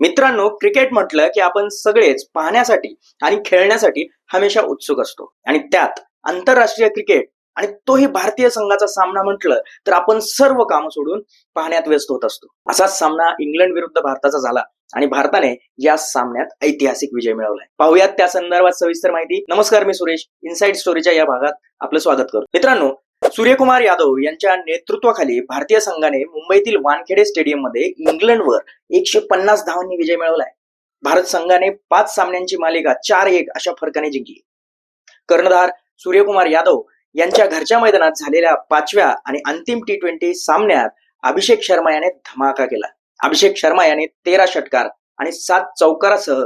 मित्रांनो क्रिकेट म्हटलं की आपण सगळेच पाहण्यासाठी आणि खेळण्यासाठी हमेशा उत्सुक असतो. आणि त्यात आंतरराष्ट्रीय क्रिकेट आणि तोही भारतीय संघाचा सामना म्हटलं तर आपण सर्व कामं सोडून पाहण्यात व्यस्त होत असतो. असाच सामना इंग्लंड विरुद्ध भारताचा झाला आणि भारताने या सामन्यात ऐतिहासिक विजय मिळवलाय. पाहुयात त्या संदर्भात सविस्तर माहिती. नमस्कार मी सुरेश. इनसाइड स्टोरीच्या या भागात आपलं स्वागत करतो मित्रांनो सूर्यकुमार यादव यांच्या नेतृत्वाखाली भारतीय संघाने मुंबईतील वानखेडे स्टेडियममध्ये इंग्लंडवर एकशे पन्नास धावांनी विजय मिळवलाय. भारत संघाने पाच सामन्यांची मालिका चार एक अशा फरकाने जिंकली. कर्णधार सूर्यकुमार यादव यांच्या घरच्या मैदानात झालेल्या पाचव्या आणि अंतिम टी ट्वेंटी सामन्यात अभिषेक शर्मा याने धमाका केला. अभिषेक शर्मा याने तेरा षटकार आणि सात चौकारासह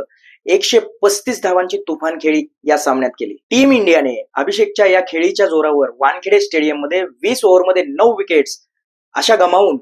एकशे पस्तीस धावांची तुफान खेळी या सामन्यात केली. टीम इंडियाने अभिषेकच्या या खेळीच्या जोरावर वानखेडे स्टेडियममध्ये वीस ओव्हरमध्ये नऊ विकेट्स अशा गमावून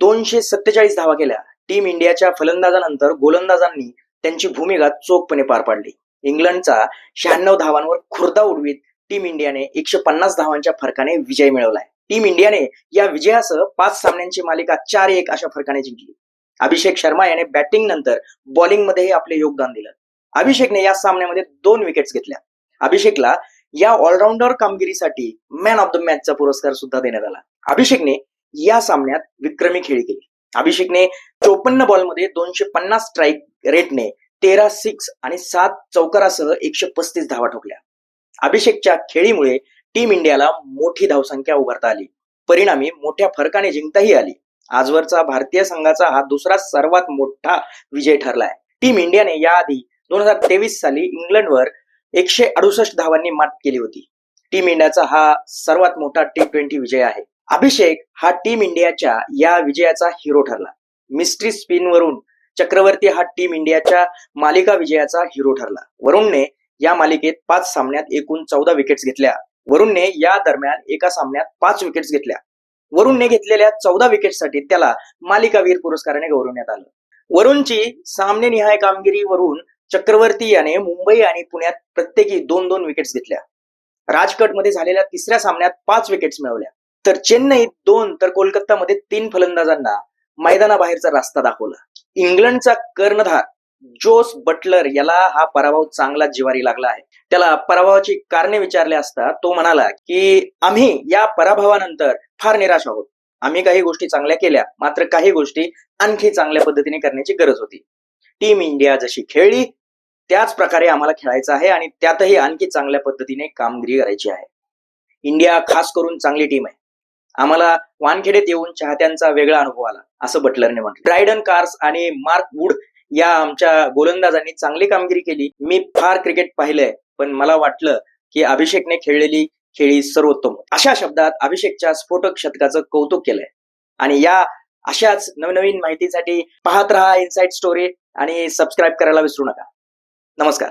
दोनशे सत्तेचाळीस धावा केल्या. टीम इंडियाच्या फलंदाजानंतर गोलंदाजांनी त्यांची भूमिका चोखपणे पार पाडली. इंग्लंडचा शहाण्णव धावांवर खुर्दा उडवीत टीम इंडियाने एकशे पन्नास धावांच्या फरकाने विजय मिळवलाय. टीम इंडियाने या विजयासह पाच सामन्यांची मालिका चार एक अशा फरकाने जिंकली. अभिषेक शर्मा याने बॅटिंग नंतर बॉलिंगमध्येही आपले योगदान दिलं. अभिषेकने या सामन्यामध्ये दोन विकेट्स घेतल्या. अभिषेकला या ऑलराऊंडर कामगिरीसाठी मॅन ऑफ द मॅचचा पुरस्कार सुद्धा देण्यात आला. अभिषेकने या सामन्यात विक्रमी खेळी केली. अभिषेकने चोपन्न बॉलमध्ये दोनशे पन्नास स्ट्राईक रेटने तेरा सिक्स आणि सात चौकारासह एकशे पस्तीस धावा ठोकल्या. अभिषेकच्या खेळीमुळे टीम इंडियाला मोठी धावसंख्या उभारता आली. परिणामी मोठ्या फरकाने जिंकताही आली. आजवरचा भारतीय संघाचा हा दुसरा सर्वात मोठा विजय ठरलाय. टीम इंडियाने याआधी दोन हजार तेवीस साली इंग्लंडवर एकशे अडुसष्ट धावांनी मात केली होती. टीम इंडियाचा हा सर्वात मोठा टी ट्वेंटी विजय आहे. अभिषेक हा टीम इंडियाच्या या विजयाचा हिरो ठरला. मिस्ट्री स्पिन वरून चक्रवर्ती हा टीम इंडियाच्या मालिका विजयाचा हिरो ठरला. वरुणने या मालिकेत पाच सामन्यात एकूण चौदा विकेट्स घेतल्या. वरुणने या दरम्यान एका सामन्यात पाच विकेट्स घेतल्या. वरुणने घेतलेल्या चौदा विकेटसाठी त्याला मालिकावीर पुरस्काराने गौरवण्यात आलं. वरुणची सामनेनिहाय कामगिरी वरून चक्रवर्ती याने मुंबई आणि पुण्यात प्रत्येकी दोन दोन विकेट्स घेतल्या. राजकटमध्ये झालेल्या तिसऱ्या सामन्यात पाच विकेट्स मिळवल्या. तर चेन्नईत दोन तर कोलकातामध्ये तीन फलंदाजांना मैदानाबाहेरचा रास्ता दाखवला. इंग्लंडचा कर्णधार जोस बटलर याला हा पराभव चांगला जिवारी लागला आहे. त्याला पराभवाची कारणे विचारले असता तो म्हणाला की आम्ही या पराभवानंतर फार निराश आहोत. आम्ही काही गोष्टी चांगल्या केल्या मात्र काही गोष्टी आणखी चांगल्या पद्धतीने करण्याची गरज होती. टीम इंडिया जशी खेळली त्याच प्रकारे आम्हाला खेळायचं आहे आणि त्यातही आणखी चांगल्या पद्धतीने कामगिरी करायची आहे. इंडिया खास करून चांगली टीम आहे. आम्हाला वानखेडेत येऊन चाहत्यांचा वेगळा अनुभव आला असं बटलरने म्हटलं. ड्रायडन कार्स आणि मार्क वुड या आमच्या गोलंदाजांनी चांगली कामगिरी केली. मी फार क्रिकेट पाहिलंय पण मला वाटलं की अभिषेकने खेळलेली खेळी सर्वोत्तम. अशा शब्दात अभिषेकच्या स्फोटक शतकाचं कौतुक केलंय. आणि या अशाच नवनवीन माहितीसाठी पाहत राहा इनसाइड स्टोरी आणि सबस्क्राईब करायला विसरू नका. नमस्कार.